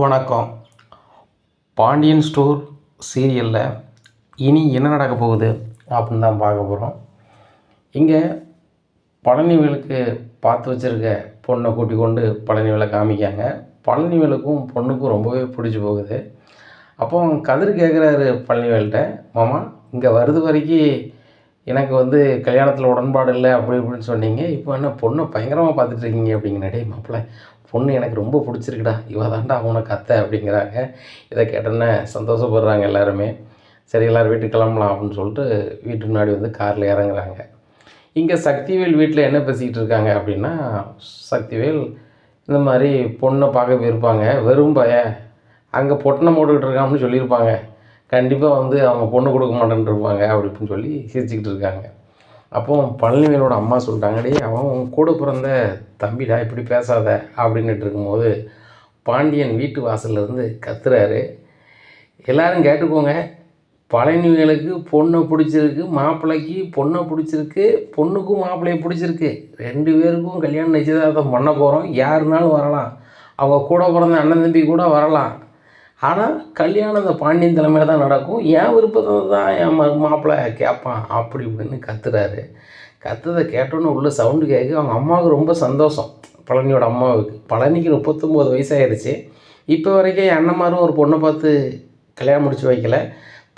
வணக்கம். பாண்டியன் ஸ்டோர் சீரியலில் இனி என்ன நடக்க போகுது அப்படின்னு தான் பார்க்க போகிறோம் இங்கே பழனிவேலுக்கு பார்த்து வச்சிருக்க பொண்ணை கூட்டி கொண்டு பழனிவேலை காமிக்காங்க. பழனிவேலுக்கும் பொண்ணுக்கும் ரொம்பவே பிடிச்சி போகுது. அப்போ கதிர் கேட்குறாரு பழனிவேல்கிட்ட மாமா இங்கே வருது வரைக்கும் எனக்கு வந்து கல்யாணத்தில் உடன்பாடு இல்லை அப்படி இப்படின்னு சொன்னீங்க. இப்போ என்ன பொண்ணை பயங்கரமாக பார்த்துட்டு இருக்கீங்க அப்படிங்கிற டேய் மாப்பிள்ளை பொண்ணு எனக்கு ரொம்ப பிடிச்சிருக்குடா இவ தாண்டா உனக்கு அத்தை அப்படிங்கிறாங்க. இதை கேட்டோன்னே சந்தோஷப்படுறாங்க எல்லாருமே. சரி எல்லோரும் வீட்டுக்கு கிளம்பலாம் அப்படின்னு சொல்லிட்டு வீட்டு முன்னாடி வந்து காரில் இறங்குறாங்க. இங்கே சக்திவேல் வீட்டில் என்ன பேசிக்கிட்டு இருக்காங்க அப்படின்னா சக்திவேல் இந்த மாதிரி பொண்ணை பார்க்க போயிருப்பாங்க வெறும் பய அங்கே பொட்டணம் போட்டுக்கிட்டு இருக்கான்னு சொல்லியிருப்பாங்க. கண்டிப்பாக வந்து அவங்க பொண்ணு கொடுக்க மாட்டேன்னு இருப்பாங்க அப்படி இப்படின்னு சொல்லி சிரிச்சுக்கிட்டு இருக்காங்க. அப்போ பழனிவேலோட அம்மா சொல்லிட்டாங்கடே அவன் உன் கூட பிறந்த தம்பிடா இப்படி பேசாத அப்படின்ட்டு இருக்கும்போது பாண்டியன் வீட்டு வாசல்லேருந்து கத்துறாரு. எல்லோரும் கேட்டுக்கோங்க பழனிவேலுக்கு பொண்ணை பிடிச்சிருக்கு மாப்பிள்ளைக்கு பொண்ணை பிடிச்சிருக்கு பொண்ணுக்கும் மாப்பிள்ளையை பிடிச்சிருக்கு. ரெண்டு பேருக்கும் கல்யாணம் நிச்சயதார்த்தம் பண்ண போகிறோம் யாருனாலும் வரலாம். அவங்க கூட பிறந்த அண்ணன் தம்பி கூட வரலாம். ஆனால் கல்யாணம் இந்த பாண்டியன் தலைமையில் தான் நடக்கும். என் விருப்பத்தை தான் என் மாப்பிள்ளை கேட்பான் அப்படி இப்படின்னு கத்துறாரு. கத்துறதை கேட்டோன்னு உள்ள சவுண்டு கேட்க அவங்க அம்மாவுக்கு ரொம்ப சந்தோஷம். பழனியோட அம்மாவுக்கு. பழனிக்கு முப்பத்தொம்போது வயசாயிருச்சு. இப்போ வரைக்கும் என் அண்ணன்மாரும் ஒரு பொண்ணை பார்த்து கல்யாணம் முடிச்சு வைக்கல.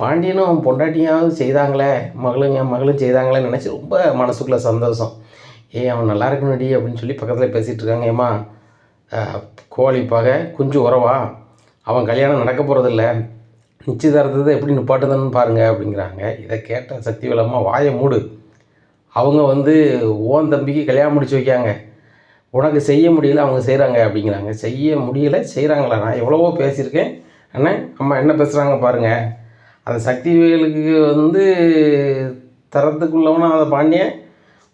பாண்டியனும் அவன் பொண்டாட்டியாவது செய்தாங்களே மகளும் என் மகளும் செய்தாங்களேன்னு நினச்சி ரொம்ப மனசுக்குள்ளே சந்தோஷம். ஏய் அவன் நல்லா இருக்கணும்டி அப்படின்னு சொல்லி பக்கத்தில் பேசிகிட்டு இருக்காங்க. ஏம்மா கோழி பகை குஞ்சு உறவா? அவன் கல்யாணம் நடக்க போகிறதில்ல நிச்சயதார்த்தத்தை எப்படி நிப்பாட்டுதுன்னு பாருங்கள் அப்படிங்கிறாங்க. இதை கேட்ட சக்தி விலமா வாயை மூடு. அவங்க வந்து ஓன் தம்பிக்கு கல்யாணம் முடிச்சு வைக்காங்க. உனக்கு செய்ய முடியல அவங்க செய்கிறாங்க அப்படிங்கிறாங்க. செய்ய முடியல செய்கிறாங்களா நான் எவ்வளவோ பேசியிருக்கேன். அண்ணன் அம்மா என்ன பேசுகிறாங்க பாருங்கள் அந்த சக்திவேலுக்கு வந்து தரத்துக்குள்ளவனா அந்த பாண்டியன்?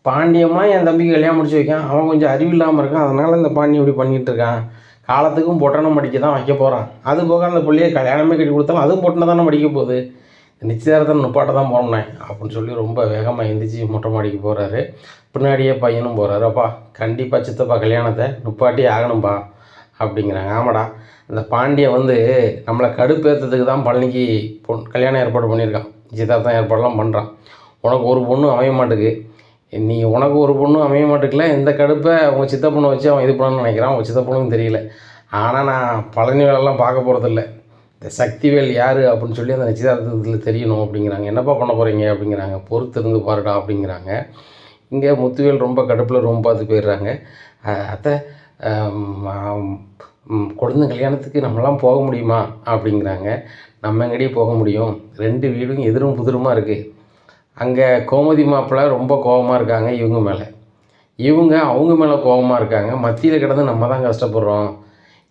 பாண்டியமாக என் தம்பிக்கு கல்யாணம் முடிச்சு வைக்கான். அவன் கொஞ்சம் அறிவில்லாமல் இருக்கான். அதனால் இந்த பாண்டியன் இப்படி பண்ணிகிட்டு இருக்கான். காலத்துக்கும் பொட்டணம் படிக்க தான் வைக்க போகிறான் அது போக அந்த பிள்ளைய கல்யாணமே கட்டி கொடுத்தாலும் அதுவும் பொட்டணம் தானே படிக்க போகுது. நிச்சயதார்த்தம் நுப்பாட்ட தான் போனேன் அப்படின்னு சொல்லி ரொம்ப வேகமாக எந்திரிச்சு மொட்டை மாடிக்கு போகிறாரு பின்னாடியே பையனும் போகிறாரு அப்பா கண்டிப்பாக சித்தப்பா கல்யாணத்தை நுப்பாட்டி ஆகணும்ப்பா அப்படிங்கிறாங்க. ஆமாடா அந்த பாண்டியன் வந்து நம்மளை கடுப்பேற்றதுக்கு தான் பழனிக்கு பொன் கல்யாணம் ஏற்பாடு பண்ணியிருக்கான். நிச்சயதார்த்தம் ஏற்பாடெல்லாம் பண்ணுறான் உனக்கு ஒரு பொண்ணு அமைய மாட்டேங்குது நீ உனக்கு ஒரு பொண்ணும் அமைய மாட்டேங்கல இந்த கடுப்பை உங்கள் சித்த பொண்ணை வச்சு அவன் இது பண்ணணும்னு நினைக்கிறான். உங்கள் சித்த தெரியல. ஆனால் நான் பழனி வேலைலாம் பார்க்க போகிறதில்ல இந்த சக்திவேல் யார் அப்படின்னு சொல்லி அந்த நிச்சயதார்த்தத்தில் தெரியணும் அப்படிங்கிறாங்க. என்னப்பா பண்ண போகிறீங்க அப்படிங்கிறாங்க. பொறுத்து இருந்து பாருடா அப்படிங்கிறாங்க. இங்கே முத்துவேல் ரொம்ப கடுப்பில் ரொம்ப பார்த்து போயிடுறாங்க. அத்தை குழந்தை கல்யாணத்துக்கு நம்மளாம் போக முடியுமா அப்படிங்கிறாங்க. நம்ம எங்கடியே போக முடியும்? ரெண்டு வீடும் எதிரும் புதிருமாக இருக்குது அங்கே கோமதி மாப்பிள்ளை ரொம்ப கோபமாக இருக்காங்க இவங்க மேலே. இவங்க அவங்க மேலே கோபமாக இருக்காங்க. மத்தியில் கிடந்து நம்ம தான் கஷ்டப்படுறோம்.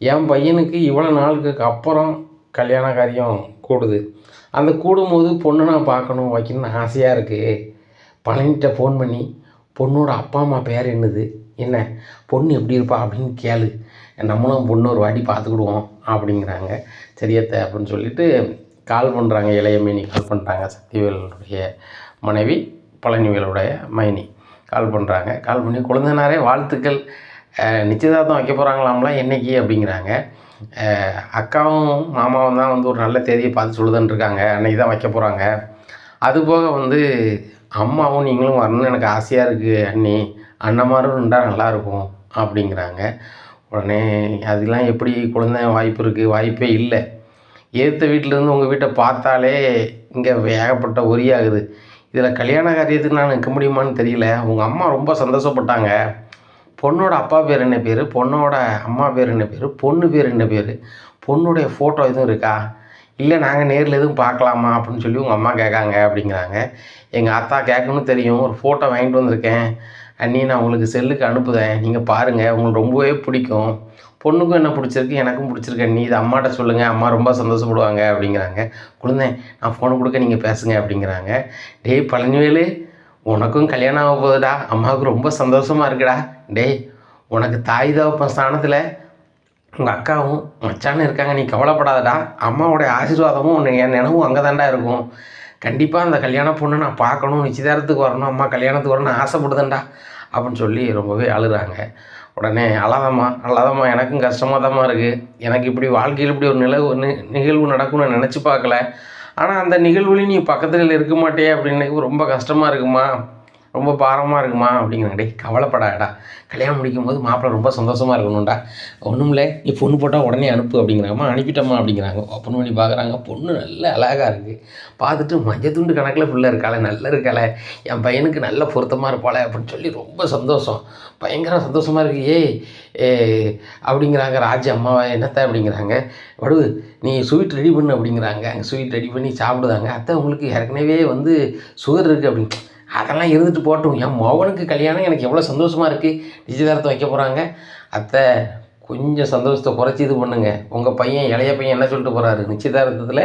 என் பையனுக்கு இவ்வளோ நாளுக்கு அப்புறம் கல்யாண காரியம் கூடுது. அந்த கூடும்போது பொண்ணு நான் பார்க்கணும் வைக்கணும்னு ஆசையாக இருக்குது பழனிட்ட ஃபோன் பண்ணி பொண்ணோட அப்பா அம்மா பேர் என்னது? என்ன? பொண்ணு எப்படி இருப்பா? அப்படின்னு கேளு. நம்மளும் பொண்ணு ஒரு வாட்டி பார்த்துக்கிடுவோம் அப்படிங்கிறாங்க. சரியத்த அப்படின்னு சொல்லிட்டு கால் பண்ணுறாங்க இளையமேனி கால் பண்ணுறாங்க சக்திவேலுடைய மனைவி பழனிவேலுடைய மைனி. கால் பண்ணுறாங்க கால் பண்ணி குழந்தைனாரே வாழ்த்துக்கள். நிச்சயதார்த்தம் வைக்க போகிறாங்களாம்ல என்னைக்கு? அப்படிங்கிறாங்க. அக்காவும் மாமாவும் தான் வந்து ஒரு நல்ல தேதியை பார்த்து சொல்லுதுன்ருக்காங்க அன்றைக்கி அன்னைக்கு தான் வைக்க போகிறாங்க அதுபோக வந்து அம்மாவும் நீங்களும் வரணும்னு எனக்கு ஆசையாக இருக்குது அண்ணி. அண்ணமாரும் இருந்தால் நல்லாயிருக்கும் அப்படிங்கிறாங்க. உடனே அதெல்லாம் எப்படி? குழந்தை வாய்ப்பு இருக்குது வாய்ப்பே இல்லை. ஏற்ற வீட்டிலேருந்து உங்கள் வீட்டை பார்த்தாலே இங்கே ஏகப்பட்ட ஒரியாகுது இதில் கல்யாண காரியத்துக்கு நான் நிற்க முடியுமான்னு தெரியல. உங்கள் அம்மா ரொம்ப சந்தோஷப்பட்டாங்க. பொண்ணோட அப்பா பேர் என்ன பேர்? பொண்ணோட அம்மா பேர் என்ன பேர்? பொண்ணு பேர் என்ன பேர்? பொண்ணுடைய ஃபோட்டோ எதுவும் இருக்கா? இல்லை நாங்கள் நேரில் எதுவும் பார்க்கலாமா? அப்படின்னு சொல்லி உங்கள் அம்மா கேட்காங்க அப்படிங்கிறாங்க. எங்கள் அத்தா கேட்கணும்னு தெரியும். ஒரு ஃபோட்டோ வாங்கிட்டு வந்திருக்கேன். அண்ணி நான் உங்களுக்கு செல்லுக்கு அனுப்புதேன். நீங்கள் பாருங்கள் உங்களுக்கு ரொம்பவே பிடிக்கும். பொண்ணுக்கும் என்ன பிடிச்சிருக்கு எனக்கும் பிடிச்சிருக்கு. நீ இது அம்மாட்ட சொல்லுங்கள் அம்மா ரொம்ப சந்தோஷப்படுவாங்க அப்படிங்கிறாங்க. குழந்தை நான் ஃபோன் கொடுக்க நீங்கள் பேசுங்க அப்படிங்கிறாங்க. டேய் பழனிவேலு உனக்கும் கல்யாணம் ஆக போகுதுடா. அம்மாவுக்கு ரொம்ப சந்தோஷமாக இருக்குடா. டேய் உனக்கு தாய் தகப்பன் ஸ்தானத்தில் உங்கள் அக்காவும் மச்சானும் இருக்காங்க. நீ கவலைப்படாதடா. அம்மாவோடைய ஆசீர்வாதமும் உன்னை என் நினைவும் அங்கே தாண்டா இருக்கும். கண்டிப்பாக அந்த கல்யாண பொண்ணை நான் பார்க்கணும் நிச்சயதாரத்துக்கு வரணும். அம்மா கல்யாணத்துக்கு வரணும்னு ஆசைப்படுதேன்டா அப்படின்னு சொல்லி ரொம்பவே அழுகிறாங்க. உடனே அழாதம்மா அழாதம்மா எனக்கும் கஷ்டமாக தாம்மா இருக்குது எனக்கு இப்படி வாழ்க்கையில் இப்படி ஒரு நிலவு ஒன்று நிகழ்வு நடக்கும்னு நான் நினச்சி பார்க்கல. ஆனால் அந்த நிகழ்வுலையும் நீ பக்கத்தில் இருக்க மாட்டே அப்படின்னு ரொம்ப கஷ்டமாக இருக்குமா? ரொம்ப பாரமாக இருக்குமா? அப்படிங்கிறாங்க. டே கவலைப்படாடா கல்யாணம் முடிக்கும் போது மாப்பிள்ளை ரொம்ப சந்தோஷமாக இருக்கணும்டா. ஒன்றும் இல்லை நீ பொண்ணு போட்டால் உடனே அனுப்பு அப்படிங்கிறாங்கம்மா. அனுப்பிட்டம்மா அப்படிங்கிறாங்க. ஓப்பன் பண்ணி பார்க்குறாங்க பொண்ணு நல்ல அழகாக இருக்குது பார்த்துட்டு மஞ்சள் துண்டு கணக்கில் பிள்ளை இருக்காளே நல்ல இருக்காளே. என் பையனுக்கு நல்ல பொருத்தமாக இருப்பாளே அப்படின்னு சொல்லி ரொம்ப சந்தோஷம். பயங்கர சந்தோஷமாக இருக்கு. ஏ அப்படிங்கிறாங்க. ராஜ அம்மாவை என்னத்த அப்படிங்கிறாங்க. வடு நீ ஸ்வீட் ரெடி பண்ணு அப்படிங்கிறாங்க. அங்கே ஸ்வீட் ரெடி பண்ணி சாப்பிடுதாங்க. அத்தை உங்களுக்கு ஏற்கனவே வந்து சுகர் இருக்குது அப்படின்னு. அதெல்லாம் இருந்துட்டு போட்டும் என் மகனுக்கு கல்யாணம் எனக்கு எவ்வளோ சந்தோஷமாக இருக்குது நிச்சயதார்த்தம் வைக்க போகிறாங்க அத்தை கொஞ்சம் சந்தோஷத்தை குறைச்சி இது பண்ணுங்க. உங்கள் பையன் இளைய பையன் என்ன சொல்லிட்டு போகிறாரு நிச்சயதார்த்தத்தில்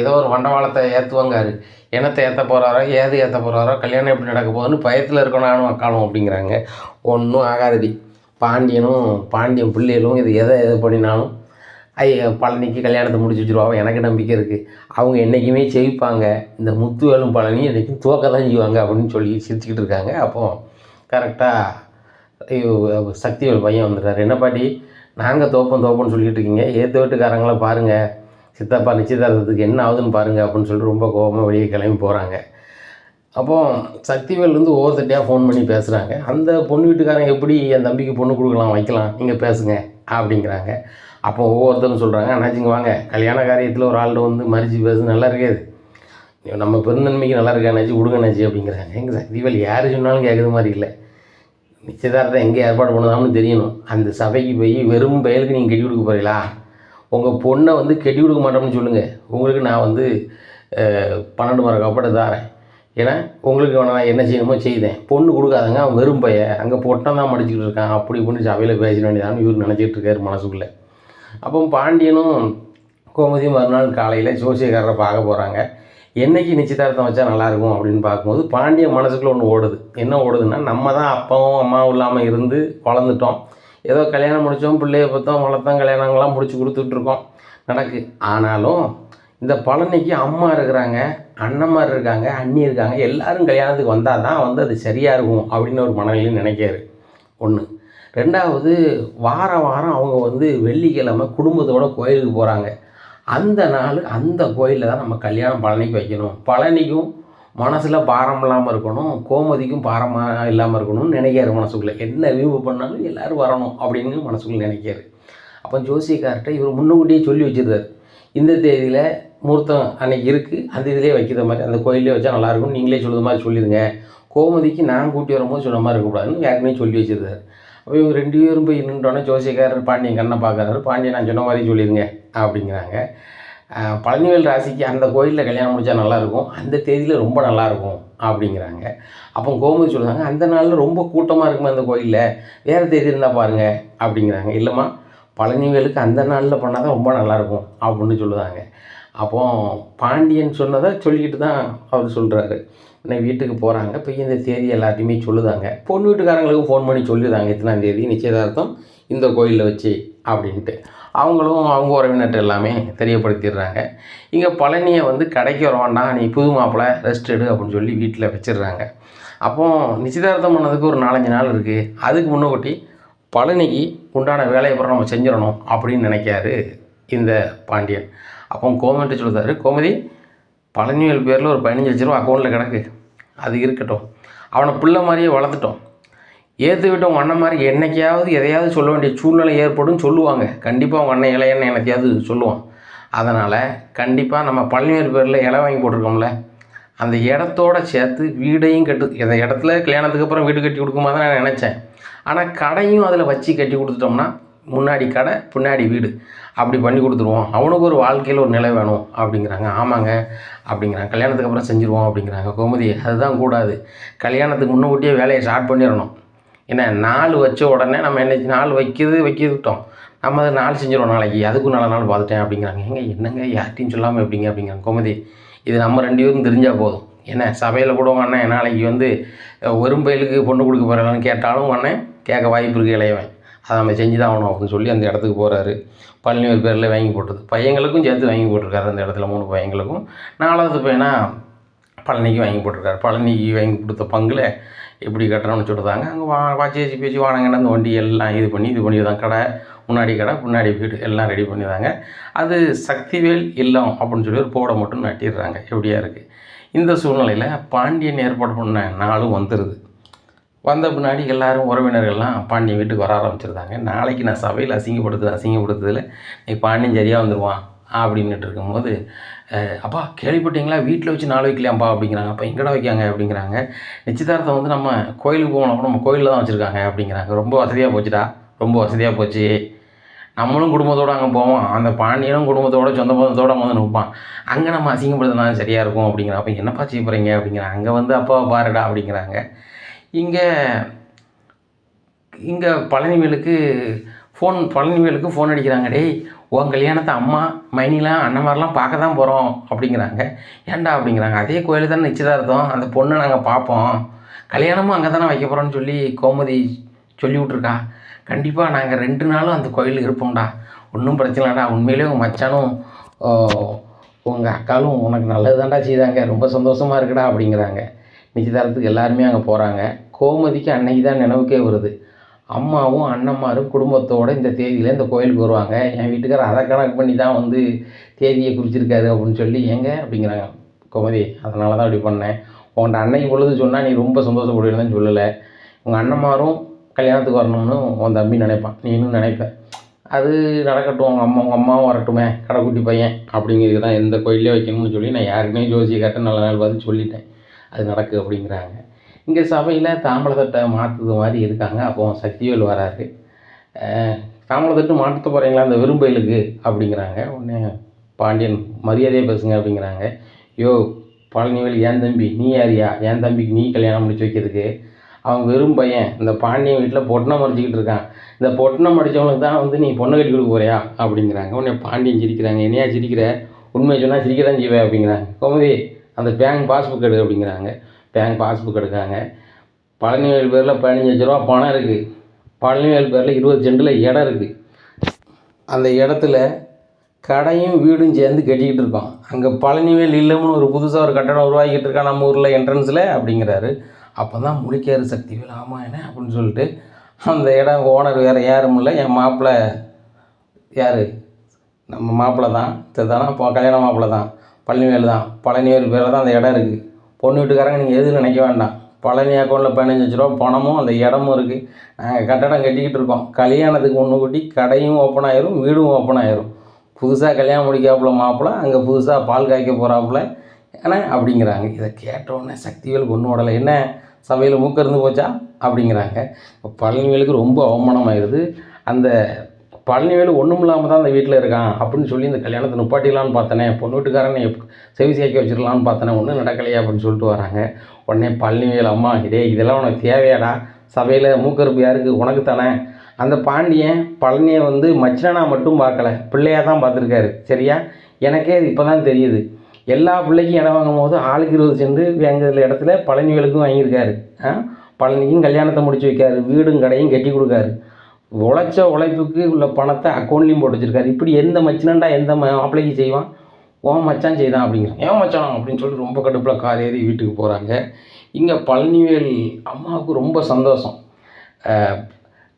ஏதோ ஒரு வண்டவாளத்தை ஏற்றுவாங்காரு என்னத்தை ஏற்ற போகிறாரோ ஏது ஏற்ற போகிறாரோ கல்யாணம் எப்படி நடக்க போகுதுன்னு பயத்தில் இருக்கணும் நானும் அக்காலும் அப்படிங்கிறாங்க. ஒன்றும் ஆகாதடி. பாண்டியனும் பாண்டியன் பிள்ளைகளும் இது எதை எது பண்ணினாலும் ஐய பழனிக்கு கல்யாணத்தை முடிச்சு வச்சுருவாங்க. எனக்கு நம்பிக்கை இருக்குது அவங்க என்றைக்குமே ஜெயிப்பாங்க. இந்த முத்துவேலும் பழனி என்றைக்கும் தோக்க தான் செய்வாங்க அப்படின்னு சொல்லி சிரிச்சுக்கிட்டு இருக்காங்க. அப்போ கரெக்டாக சக்திவேல் பையன் வந்துட்டார் என்ன பாட்டி? நாங்கள் தோப்போம் தோப்போம்னு சொல்லிட்டு இருக்கீங்க. ஏற்ற வீட்டுக்காரங்கள பாருங்கள் சித்தப்பா நிச்சயதார்த்தத்துக்கு என்ன ஆகுதுன்னு பாருங்கள் அப்படின்னு சொல்லிட்டு ரொம்ப கோபமாக வெளியே கிளம்பி போகிறாங்க அப்போ சக்திவேல் வந்து ஃபோன் பண்ணி பேசுகிறாங்க அந்த பொண்ணு வீட்டுக்காரங்க எப்படி என் தம்பிக்கு பொண்ணு கொடுக்கலாம் வைக்கலாம் நீங்கள் பேசுங்க அப்படிங்கிறாங்க. அப்போ ஒவ்வொருத்தரும் சொல்கிறாங்க அண்ணாச்சிங்க வாங்க கல்யாண காரியத்தில் ஒரு ஆள்கிட்ட வந்து மறிச்சு பேசு நல்லா இருக்காது. நம்ம பெருந்தன்மைக்கு நல்லா இருக்கா அண்ணாச்சி? கொடுங்க அண்ணாச்சி அப்படிங்கிறாங்க. எங்கள் சக்திவேல் யார் சொன்னாலும் கேட்குற மாதிரி இல்லை. நிச்சயதார்த்தம் எங்கே ஏற்பாடு பண்ணதாம்னு தெரியணும். அந்த சபைக்கு போய் வெறும் பயலுக்கு நீங்கள் கட்டி கொடுக்க போகிறீங்களா உங்கள் பொண்ணை வந்து கட்டி கொடுக்க மாட்டோம்னு சொல்லுங்கள் உங்களுக்கு நான் வந்து பன்னெண்டு மரம் கப்படை தாரேன். ஏன்னா உங்களுக்கு நான் என்ன செய்யணுமோ செய்தேன். பொண்ணு கொடுக்காதங்க அவன் வெறும் பைய அங்கே பொட்டம் தான் மடிச்சுக்கிட்டு இருக்கான். அப்படி இப்படின்னு சபையில் பேச வேண்டியதான்னு இவர் நினச்சிட்டு இருக்காரு மனசுக்குள்ளே. அப்போ பாண்டியனும் கோமதியும் மறுநாள் காலையில் ஜோசியக்காரரை பார்க்க போகிறாங்க என்னைக்கு நிச்சயதார்த்தம் வச்சா நல்லாயிருக்கும் அப்படின்னு பார்க்கும்போது பாண்டியன் மனசுக்குள்ளே ஒன்று ஓடுது. என்ன ஓடுதுன்னா நம்ம தான் அப்பாவும் அம்மாவும் இல்லாமல் இருந்து வளர்ந்துட்டோம். ஏதோ கல்யாணம் முடித்தோம் பிள்ளைய பார்த்தோம் வளர்த்தோம் கல்யாணங்கள்லாம் முடிச்சு கொடுத்துட்ருக்கோம் நடக்கு. ஆனாலும் இந்த பழனிக்கு அம்மா இருக்கிறாங்க அண்ணம்மார் இருக்காங்க அண்ணி இருக்காங்க எல்லாரும் கல்யாணத்துக்கு வந்தால் தான் வந்து அது சரியாக இருக்கும் அப்படின்னு ஒரு மனநிலையும் நினைக்காரு ஒன்று ரெண்டாவது வார வாரம் அவங்க வந்து வெள்ளிக்கிழமை குடும்பத்தோட கோயிலுக்கு போகிறாங்க அந்த நாள் அந்த கோயிலில் தான் நம்ம கல்யாணம் பழனிக்கு வைக்கணும். பழனிக்கும் மனசில் பாரம் இல்லாமல் இருக்கணும். கோமதிக்கும் பாரமாக இல்லாமல் இருக்கணும்னு நினைக்காரு மனசுக்குள்ளே. என்ன வியூ பண்ணாலும் எல்லோரும் வரணும் அப்படின்னு மனசுக்குள்ளே நினைக்காரு அப்போ ஜோசியக்கார்ட்ட இவர் முன்னுக்கூட்டியே சொல்லி வச்சுருந்தார். இந்த தேதியில் முகூர்த்தம் அன்னைக்கு இருக்குது அந்த இதிலே வைக்கிற மாதிரி அந்த கோயிலே வச்சா நல்லாயிருக்கும் நீங்களே சொல்லுற மாதிரி சொல்லிடுங்க கோமதிக்கு நான் கூட்டி வரும்போது சொன்ன மாதிரி இருக்கக்கூடாதுன்னு ஏற்கனவே சொல்லி வச்சுருந்தார். இவங்க ரெண்டு பேரும் போய் நின்றோன்னே ஜோசியக்காரர் பாண்டியன் கண்ணை பார்க்குறாரு. பாண்டியன் நான் சொன்ன மாதிரி சொல்லிடுங்க அப்படிங்கிறாங்க. பழனிவேல் ராசிக்கு அந்த கோயிலில் கல்யாணம் முடிச்சா நல்லாயிருக்கும். அந்த தேதியில் ரொம்ப நல்லாயிருக்கும் அப்படிங்கிறாங்க. அப்போ கோமதி சொல்கிறாங்க அந்த நாளில் ரொம்ப கூட்டமாக இருக்குமா அந்த கோயிலில். வேறு தேதி இருந்தால் பாருங்கள் அப்படிங்கிறாங்க. இல்லைம்மா பழனிவேலுக்கு அந்த நாளில் பண்ணால் தான் ரொம்ப நல்லாயிருக்கும் அப்படின்னு சொல்லுதாங்க. அப்போ பாண்டியன் சொன்னதை சொல்லிக்கிட்டு தான் அவர் சொல்கிறாரு இன்னைக்கு வீட்டுக்கு போகிறாங்க போய் இந்த தேதி எல்லாத்தையுமே சொல்லுதாங்க. பொண்ணு வீட்டுக்காரங்களுக்கும் ஃபோன் பண்ணி சொல்லிடுறாங்க இத்தனாம் தேதி? நிச்சயதார்த்தம் இந்த கோயிலில் வச்சு அப்படின்ட்டு. அவங்களும் அவங்க உறவினர்கிட்ட எல்லாமே தெரியப்படுத்திடுறாங்க. இங்கே பழனியை வந்து கடைக்கு வர வேண்டாம். நீ புது மாப்பிள்ளை ரெஸ்ட் எடு அப்படின்னு சொல்லி வீட்டில் வச்சிடுறாங்க. அப்போ நிச்சயதார்த்தம் பண்ணதுக்கு ஒரு நாலஞ்சு நாள் இருக்குது அதுக்கு முன்னோட்டி பழனிக்கு உண்டான வேலையை அப்புறம் நம்ம செஞ்சிடணும் அப்படின்னு நினைக்காரு இந்த பாண்டியன். அப்போ கோமதி சொல்லுதாரு கோமதி பழனிவேல் பேரில் ஒரு பதினஞ்சு லட்ச ரூபா அக்கௌண்ட்டில் கிடக்கு. அது இருக்கட்டும். அவனை பிள்ளை மாதிரியே வளர்த்துட்டோம். ஏற்று விட்ட உங்கள் அண்ணன் மாதிரி என்னைக்காவது எதையாவது சொல்ல வேண்டிய சூழ்நிலை ஏற்படும் சொல்லுவாங்க. கண்டிப்பாக அவங்க அண்ணன் இளையண்ணன் எனக்கையாவது சொல்லுவான். அதனால் கண்டிப்பாக நம்ம பழனிவேல் பேரில் இலை வாங்கி போட்டிருக்கோம்ல. அந்த இடத்தோட சேர்த்து வீடையும் கட்டு இந்த இடத்துல கல்யாணத்துக்கு அப்புறம் வீடு கட்டி கொடுக்குமா தான் நான் நினச்சேன். ஆனால் கடையும் அதில் வச்சு கட்டி கொடுத்துட்டோம்னா முன்னாடி கடை பின்னாடி வீடு. அப்படி பண்ணி கொடுத்துருவோம். அவனுக்கு ஒரு வாழ்க்கையில் ஒரு நிலை வேணும் அப்படிங்கிறாங்க. ஆமாங்க. அப்படிங்கிறாங்க. கல்யாணத்துக்கு அப்புறம் செஞ்சுருவோம் அப்படிங்கிறாங்க. கோமதி அதுதான் கூடாது. கல்யாணத்துக்கு முன்னூட்டியே வேலையை ஸ்டார்ட் பண்ணிடணும். ஏன்னா நாள் வச்ச உடனே நம்ம என்ன நாள் வைக்கிறது வைக்கிட்டோம் நம்ம அதை நாள் செஞ்சிருவோம் நாளைக்கு. அதுக்கும் நல்ல நாள் பார்த்துட்டேன் அப்படிங்கிறாங்க. ஏங்க என்னங்க யார்ட்டையும் சொல்லாமல் எப்படிங்க அப்படிங்கிறாங்க. கோமதி இது நம்ம ரெண்டு பேரும் தெரிஞ்சால் போதும். என்ன சபையில் கூட அண்ணன் நாளைக்கு வந்து வெறும் பயிலுக்கு பொண்ணு கொடுக்க போகிறான்னு கேட்டாலும் உடனே அண்ணன் கேட்க வாய்ப்பு இருக்கு இளையவன். அதை நம்ம செஞ்சு தான் ஆகணும் அப்படின்னு சொல்லி அந்த இடத்துக்கு போகிறாரு பழனியூர் பேரில் வாங்கி போட்டது. பையங்களுக்கும் சேர்த்து வாங்கி போட்டிருக்காரு அந்த இடத்துல மூணு பையங்களுக்கும். நாலாவது பையனா பழனிக்கு வாங்கி போட்டிருக்காரு. பழனிக்கு வாங்கி கொடுத்த பங்கில் எப்படி கட்டணும்னு சொல்லிட்டாங்க. அங்கே வா வாச்சி வச்சு பேசி வாடகைன்னு அந்த வண்டி எல்லாம் இது பண்ணி இது பண்ணி தான் கடை முன்னாடி கடை பின்னாடி வீடு எல்லாம் ரெடி பண்ணிதாங்க அது சக்திவேல் இல்லம் அப்படின்னு சொல்லி ஒரு போட மட்டும் நட்டிடுறாங்க. எப்படியா இருக்குது இந்த சூழ்நிலையில் பாண்டியன் ஏற்பாடு பண்ண நாளும் வந்துடுது வந்த பின்னாடி எல்லாரும் உறவினர்கள்லாம் பாண்டியன் வீட்டுக்கு வர ஆரம்பிச்சிருந்தாங்க. நாளைக்கு நான் சபையில் அசிங்கப்படுத்து அசிங்கப்படுத்துதில் நீ பாண்டியன் சரியாக வந்துடுவான் அப்படின்னுட்டு இருக்கும்போது அப்பா கேள்விப்பட்டீங்களா? வீட்டில் வச்சு நாள் வைக்கலையாம்ப்பா அப்படிங்கிறாங்க. அப்போ எங்கடா வைக்காங்க? அப்படிங்கிறாங்க. நிச்சயதார்த்தம் வந்து நம்ம கோயிலுக்கு போகணும் நம்ம கோயிலில் தான் வச்சுருக்காங்க அப்படிங்கிறாங்க. ரொம்ப வசதியாக போச்சுடா. ரொம்ப வசதியாக போச்சு. நம்மளும் குடும்பத்தோடு அங்கே போவோம். அந்த பாண்டியனும் குடும்பத்தோட சொந்த பந்தத்தோட வந்து நிற்பான். அங்கே நம்ம அசிங்கப்படுத்தினா சரியாக இருக்கும் அப்படிங்கிறான் அப்போ என்னப்பா செய்ய போகிறீங்க அப்படிங்கிறாங்க அங்கே வந்து அப்பாவை பாருடா அப்படிங்கிறாங்க. இங்கே இங்கே பழனிவேலுக்கு ஃபோன் பழனிவேலுக்கு ஃபோன் அடிக்கிறாங்க. டேய் உன் கல்யாணத்தை அம்மா மைனிலாம் அண்ணன் மாதிரிலாம் பார்க்க தான் போகிறோம் அப்படிங்கிறாங்க. ஏன்டா? அப்படிங்கிறாங்க. அதே கோயில் தானே நிச்சயதார்த்தம். அந்த பொண்ணை நாங்கள் பார்ப்போம். கல்யாணமும் அங்கே தானே வைக்க போகிறோன்னு சொல்லி கோமதி சொல்லி விட்ருக்கா கண்டிப்பாக நாங்கள் ரெண்டு நாளும் அந்த கோயில் இருப்போம்டா. ஒன்றும் பிரச்சனை இல்லைடா. உண்மையிலே உங்கள் மச்சானும் உங்கள் அக்காலும் உனக்கு நல்லது தான்டா செய்தாங்க. ரொம்ப சந்தோஷமாக இருக்குடா அப்படிங்கிறாங்க. நிச்சயதார்த்தத்துக்கு எல்லாருமே அங்கே போகிறாங்க கோமதிக்கு அன்னைக்கு தான் நினைவுக்கே வருது. அம்மாவும் அண்ணன்மாரும் குடும்பத்தோடு இந்த தேதியில் இந்த கோயிலுக்கு வருவாங்க. என் வீட்டுக்காரர் அதை கணக்கு பண்ணி தான் வந்து தேதியை குறிச்சிருக்காரு அப்படின்னு சொல்லி எங்க அப்படிங்கிறாங்க கோமதி. அதனால தான் அப்படி பண்ணேன். உன்கிட்ட அன்னைக்கு பொழுது சொன்னால் நீ ரொம்ப சந்தோஷப்படுவேன்னு சொல்லலை. உங்கள் அண்ணன்மாரும் கல்யாணத்துக்கு வரணும்னு உன் தம்பி நினைப்பான். நீனும் நினைப்பேன் அது நடக்கட்டும். உங்கள் அம்மா உங்கள் அம்மாவும் வரட்டுமே. கடைக்குட்டி பையன் அப்படிங்கிறது தான் எந்த கோயிலே வைக்கணும்னு சொல்லி நான் யாருக்குமே ஜோசியை கட்ட நல்ல நாள் பார்த்து சொல்லிட்டேன். அது நடக்கு அப்படிங்கிறாங்க. இங்கே சபையில் தாம்பளத்தட்டை மாற்றுது மாதிரி இருக்காங்க. அப்போ சக்திவேல் வராரு. அஹ், தாம்பளத்தட்டு மாற்ற போகிறீங்களா அந்த விரும்பையிலுக்கு அப்படிங்கிறாங்க. உடனே பாண்டியன் மரியாதையாக பேசுங்க அப்படிங்கிறாங்க. யோ பழனிவேல் ஏன் தம்பி? நீ யாரியா? என் தம்பிக்கு நீ கல்யாணம் முடிச்சு வைக்கிறதுக்கு? அவன் வெறும் பையன். இந்த பாண்டியன் வீட்டில் பொட்டணம் அடிச்சுக்கிட்டு இருக்கான். இந்த பொட்டணம் அடித்தவனுக்கு தான் வந்து நீ பொண்ணு கட்டி கொடுக்க போறியா? அப்படிங்கிறாங்க. உடனே பாண்டியன் சிரிக்கிறாங்க. என்னையா சிரிக்கிற? உண்மையை சொன்னால் சிரிக்க தான் செய்வேன் அப்படிங்கிறாங்க. கோமதி அந்த பேங்க் பாஸ்புக் எடு அப்படிங்கிறாங்க. பேங்க் பாஸ்புக் எடுக்காங்க பழனிவேல் பேரில் பதினஞ்சு லட்ச ரூபா பணம் இருக்குது பழனிவேல் பேரில் இருபது சென்டில் இடம் இருக்குது அந்த இடத்துல கடையும் வீடும் சேர்ந்து கட்டிக்கிட்டு இருக்கோம். அங்கே பழனிவேல் இல்லைன்னு ஒரு புதுசாக ஒரு கட்டடம் உருவாக்கிட்டு இருக்கான் நம்ம ஊரில் என்ட்ரன்ஸில் அப்படிங்கிறாரு. அப்போ தான் முழிக்காரு சக்திவேல் ஆமாம் என்ன அப்படின்னு சொல்லிட்டு அந்த இடம் ஓனர் வேறு யாரும் இல்லை. என் மாப்பிள்ளை யார்? நம்ம மாப்பிள்ளை தான் தானே இப்போ கல்யாண மாப்பிள்ளை தான் பழனிவேல் தான் பழனிவேல் பேரில் தான் அந்த இடம் இருக்குது பொண்ணு வீட்டுக்காரங்க நீங்கள் எதுவும் நினைக்க வேண்டாம். பழனி அக்கௌண்ட்டில் பதினஞ்சு லட்ச ரூபா பணமும் அந்த இடமும் இருக்குது நாங்கள் கட்டடம் கட்டிக்கிட்டு இருக்கோம். கல்யாணத்துக்கு ஒன்று கூட்டி கடையும் ஓப்பன் ஆயிரும் வீடும் ஓப்பன் ஆயிரும். புதுசாக கல்யாணம் முடிக்காப்புல மாப்பிள அங்கே புதுசாக பால் காய்க்க போகிறாப்புல ஏன்னா அப்படிங்கிறாங்க. இதை கேட்ட உடனே சக்திவேல் கொண்டு உடலை என்ன? சபையில் மூக்க இருந்து போச்சா? அப்படிங்கிறாங்க. இப்போ பழனிவேலுக்கு ரொம்ப அவமானமாயிருது. அந்த பழனிவேலு ஒன்றும் இல்லாமல் தான் அந்த வீட்டில் இருக்கான் அப்படின்னு சொல்லி இந்த கல்யாணத்தை நிப்பாட்டிடலான்னு பார்த்தனே பொண்ணு வீட்டுக்காரனை செவி சேர்க்க வச்சிடலான்னு பார்த்தனே ஒன்றும் நடக்கலையே அப்படின்னு சொல்லிட்டு வராங்க. உடனே பழனிவேல் அம்மா இதே இதெல்லாம் உனக்கு தேவையாடா. சபையில் மூக்கறுப்பு யாருக்கு உனக்கு தானே. அந்த பாண்டியன் பழனியை வந்து மச்சனா மட்டும் பார்க்கல. பிள்ளையாக தான் பார்த்துருக்காரு. சரியா? எனக்கே இது இப்போ தான் தெரியுது. எல்லா பிள்ளைக்கும் இடம் வாங்கும் போது ஆளுக்கு இருபது சென்று வேங்குற இடத்துல பழனிவேலுக்கும் வாங்கியிருக்காரு. பழனிக்கும் கல்யாணத்தை முடிச்சு வைக்காரு. வீடும் கடையும் கட்டி கொடுக்காரு. உழைச்ச உழைப்புக்கு உள்ள பணத்தை அக்கௌண்ட்லேயும் போட்டு வச்சிருக்காரு. இப்படி எந்த மச்சினண்டா எந்த மாப்பிள்ளைக்கு செய்வான்? ஓன் மச்சான் செய்தான் அப்படிங்கிறான். ஏன் மச்சான் அப்படின்னு சொல்லி ரொம்ப கடுப்பில் கார் ஏறி வீட்டுக்கு போகிறாங்க இங்கே பழனிவேல் அம்மாவுக்கு ரொம்ப சந்தோஷம்.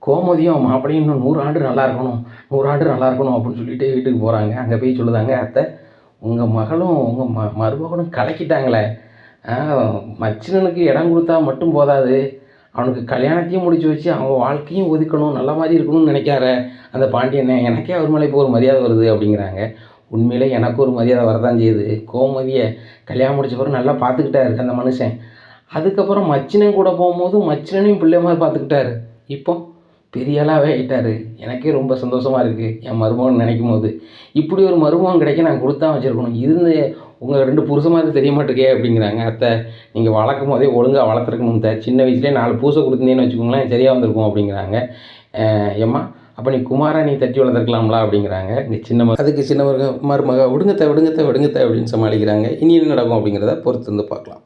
கோமதியும் மாப்பிள்ளையும் இன்னும் நூறு ஆண்டு நல்லா இருக்கணும் நூறு ஆண்டு நல்லா இருக்கணும் அப்படின்னு சொல்லிட்டு வீட்டுக்கு போகிறாங்க அங்கே போய் சொல்லுதாங்க அத்தை உங்கள் மகளும் உங்கள் ம மருமகனும் கலக்கிட்டாங்களே. மச்சினனுக்கு இடம் கொடுத்தா மட்டும் போதாது. அவனுக்கு கல்யாணத்தையும் முடிச்சு வச்சு அவங்க வாழ்க்கையும் ஒதுக்கணும் நல்ல மாதிரி இருக்கணும்னு நினைக்கார அந்த பாண்டியனை எனக்கே அவர் மேலே இப்போ ஒரு மரியாதை வருது அப்படிங்கிறாங்க. உண்மையிலே எனக்கு ஒரு மரியாதை வரதான் செய்யுது. கோமதியை கல்யாணம் முடிச்ச பிறகு நல்லா பார்த்துக்கிட்டாரு அந்த மனுஷன். அதுக்கப்புறம் மச்சினன் கூட போகும்போது மச்சினனையும் பிள்ளை மாதிரி பார்த்துக்கிட்டாரு. இப்போ பெரிய ஆளாகவே எனக்கே ரொம்ப சந்தோஷமாக இருக்குது என் மருமகன் நினைக்கும் போது இப்படி ஒரு மருமகன் கிடைக்க நான் கொடுத்தா வச்சுருக்கணும். இருந்து உங்கள் ரெண்டு புருஷமாக தெரிய மாட்டேக்கே அப்படிங்கிறாங்க. அத்தை நீங்கள் வளர்க்கும் போதே ஒழுங்காக வளர்த்துருக்கணும் த சின்ன வயசுலேயே நாலு பூசை கொடுத்தீங்கன்னு வச்சுக்கோங்களேன் சரியாக வந்திருக்கும் அப்படிங்கிறாங்க. ஏம்மா அப்போ நீ குமாரா நீ தட்டி வளர்த்துருக்கலாம்ல அப்படிங்கிறாங்க. நீ சின்ன மக அதுக்கு சின்ன மருமக மருமக விடுங்கத்த விடுங்கத்தை அப்படின்னு சமாளிக்கிறாங்க. இனி என்ன நடக்கும் அப்படிங்கிறத பொறுத்து வந்து பார்க்கலாம்.